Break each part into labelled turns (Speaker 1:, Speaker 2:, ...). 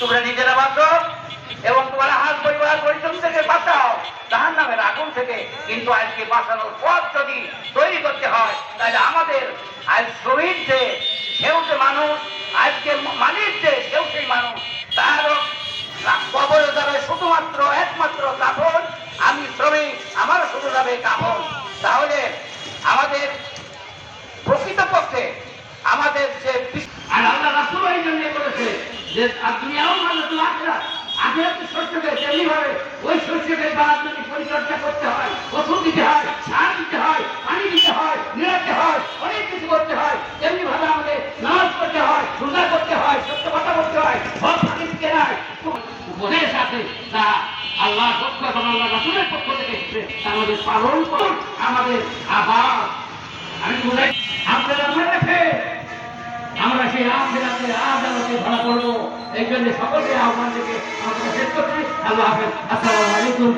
Speaker 1: তোমরা নিজেরা বাঁচো এবং তোমার হাত পরিবার পরিশ্রম থেকে বাঁচাও। তাহার নামের আগুন থেকে কিন্তু আজকে বাঁচানোর পথ যদি তৈরি করতে হয়, তাহলে আমাদের আজ শ্রমিক যে মানুষ, আজকে মালিক যে সেই মানুষ যে ওই পরিচর্যা করতে হয় দিতে হয় হয়, পানি দিতে হয় হয়, অনেক কিছু করতে হয়। তেমনি করতে হয় করতে হয়, সত্য কথা করতে হয় তা আমাদের পালন আমাদের আবার আমি মনে আমরা সেই আখেরাতে আদালতে ধরা পড়ব। এই সকলকে আহ্বান আমরা শেষ করছি। আল্লাহ হাফেজ। আসসালামু আলাইকুম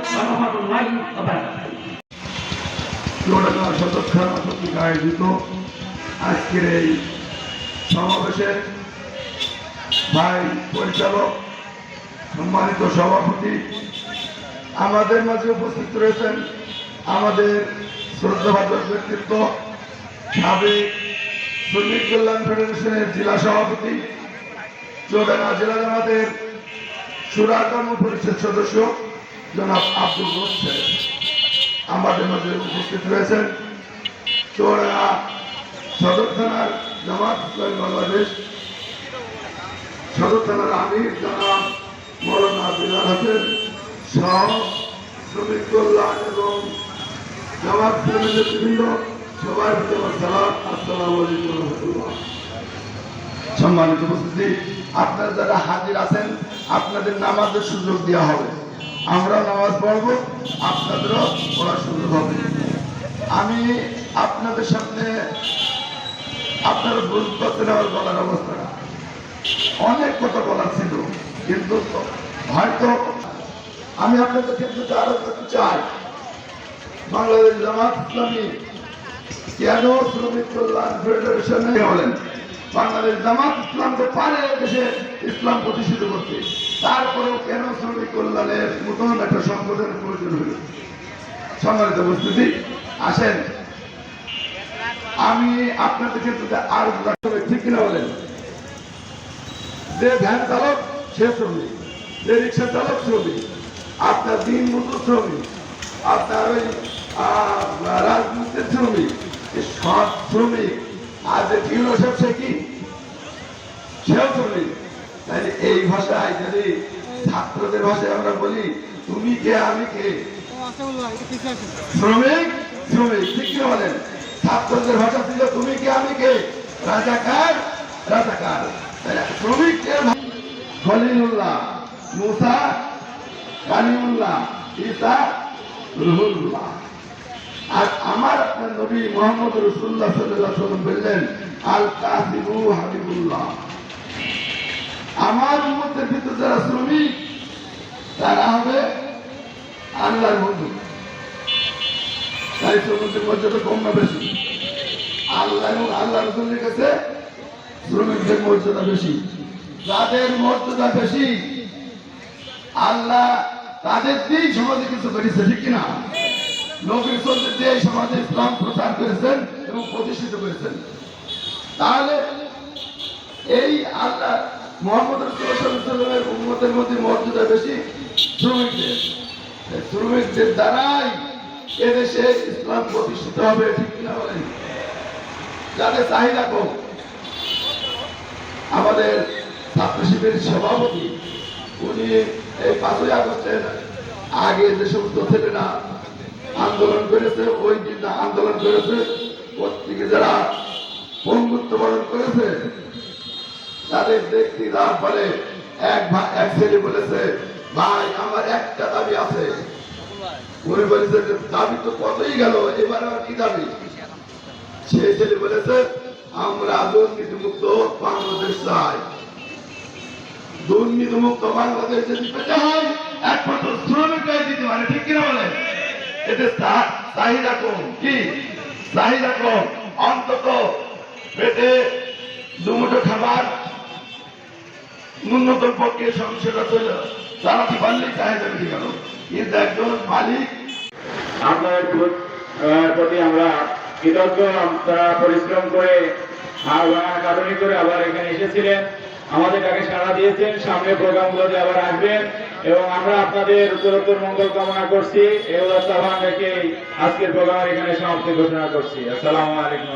Speaker 2: আজকের এই ভাই পরিচালক, সম্মানিত সভাপতি আমাদের মাঝে উপস্থিত রয়েছেন আমাদের শ্রদ্ধাভাজন ব্যক্তিত্ব সাবেক শ্রমিক কল্যাণ ফেডারেশনের জেলা সভাপতি চৌরাঙ্গা জেলা জামাতের সুরা কর্ম পরিষদ সদস্য জনাব আব্দুল সাহেব। আমাদের মাঝে উপস্থিত রয়েছেন চৌরাঙ্গা সদর থানার জামাত বাংলাদেশ, সদর থানার আমির জনাব মৌলানা বিলাল হোসেন সহ শ্রমিক কল্যাণ এবং জামাত নেতৃবৃন্দ সবাই সালাম, আসসালামু আলাইকুম রহমতুল্লাহ। সম্মানিত উপস্থিতি, আপনারা যারা হাজির আছেন, আপনাদের নামাজের সুযোগ দেওয়া হবে। আমরা নামাজ পড়ব, আপনাদেরও পড়ার সুযোগ হবে। আমি আপনাদের সামনে আপনারা বুঝতে পারছেন আমার বলার অবস্থা। অনেক কথা বলার ছিল, কিন্তু হয়তো আমি আপনাদের ক্ষেত্রে আরও করতে চাই, বাংলাদেশ জামাত ইসলামী কেন শ্রমিক কল্যাণ ফেডারেশনে হলেন? বাংলাদেশ জামাত ইসলামকে পারে দেশে ইসলাম প্রতিষ্ঠিত করতে। তারপরেও কেন শ্রমিক কল্যাণের নতুন একটা সংগঠনের প্রয়োজন হল? সম্মানিত উপস্থিতি, আসেন। আমি আপনাদের ক্ষেত্রে আর ঠিক কিনা বলেন? যে ভ্যান চালক, সে শ্রমিক। যে রিক্সা চালক, শ্রমিক। আপনার দিন মতো শ্রমিক। আপনার ওই রাজনীতির শ্রমিক। সব শ্রমিক কি? শ্রমিক এই ভাষায় যদি ছাত্রদের ভাষায় আমরা বলি, তুমি কে, আমি কে? শ্রমিক? শ্রমিক, ঠিক কি বলেন? ছাত্রদের ভাষা ছিল, তুমি কে, আমি কে? রাজাকার রাজাকার শ্রমিকের ভা- খলিলুল্লাহ, মুসা কালিমুল্লাহ ঈসা, রুহুল্লাহ। নবী মোহাম্মদ রসুল্লাহ সাল্লাম বললেন আল কাসিবু হাবিবুল্লাহ। আমার উন্মতের ভিতরে যারা শ্রমিক, তারা হবে আল্লাহর বন্ধু। তাই শ্রমিকদের মর্যাদা কম না বেশি? আল্লাহ এবং আল্লাহ রসুলের কাছে শ্রমিকদের মর্যাদা বেশি। যাদের মর্যাদা বেশি, আল্লাহ তাদের দিয়েই সমাজে কিছু করেছে, ঠিক কিনা? নবীর দিয়ে এই সমাজে ইসলাম প্রচার করেছেন এবং প্রতিষ্ঠিত করেছেন। তাহলে এই আল্লাহ মোহাম্মদ রসুলের উন্মতের মধ্যে মর্যাদা বেশি শ্রমিকদের। শ্রমিকদের দ্বারাই এদেশে ইসলাম প্রতিষ্ঠিত হবে, ঠিক কিনা বলেন? যাদের চাহিদা কম, আমাদের ছাত্র শিবিরের সভাপতি, উনি এই পাঁচই আগস্টের আগে যে সমস্ত ছেলেরা আন্দোলন করেছে ওই দিন আন্দোলন করেছে প্রত্যেকে যারা বন্ধুত্ব বরণ করেছে, তাদের দেখতে যাওয়ার ফলে এক এক ছেলে বলেছে, ভাই, আমার একটা দাবি আছে। উনি বলেছে দাবি তো কতই গেল, এবার আর কি দাবি? সে ছেলে বলেছে, আমরা দুর্নীতি মুক্ত বাংলাদেশ চাই। দুর্নীতি মুক্ত বাংলাদেশ যদি পেতে হয়, একমাত্র শ্রমিকরাই দিতে পারে। ঠিক কিনা বলে চাহিদা কম। কি? চাহিদা কম। অন্তত পেটে দুমুটো খাবার ন্যূনতম পক্ষে চলে চালাতে চাহিদা গেল কিন্তু একজন মালিক।
Speaker 3: আহ, প্রতি আমরা কৃতজ্ঞ তারা পরিশ্রম করে আর কারণি করে আবার এখানে এসেছিলেন। আমাদের কাকে সাড়া দিয়েছেন সামনে প্রোগ্রামগুলোতে আবার আসবেন এবং আমরা আপনাদের উত্তরোত্তর মঙ্গল কামনা করছি। এই আহ্বান রেখে আজকের প্রোগ্রাম এখানে সমাপ্তি ঘোষণা করছি। আসসালামু আলাইকুম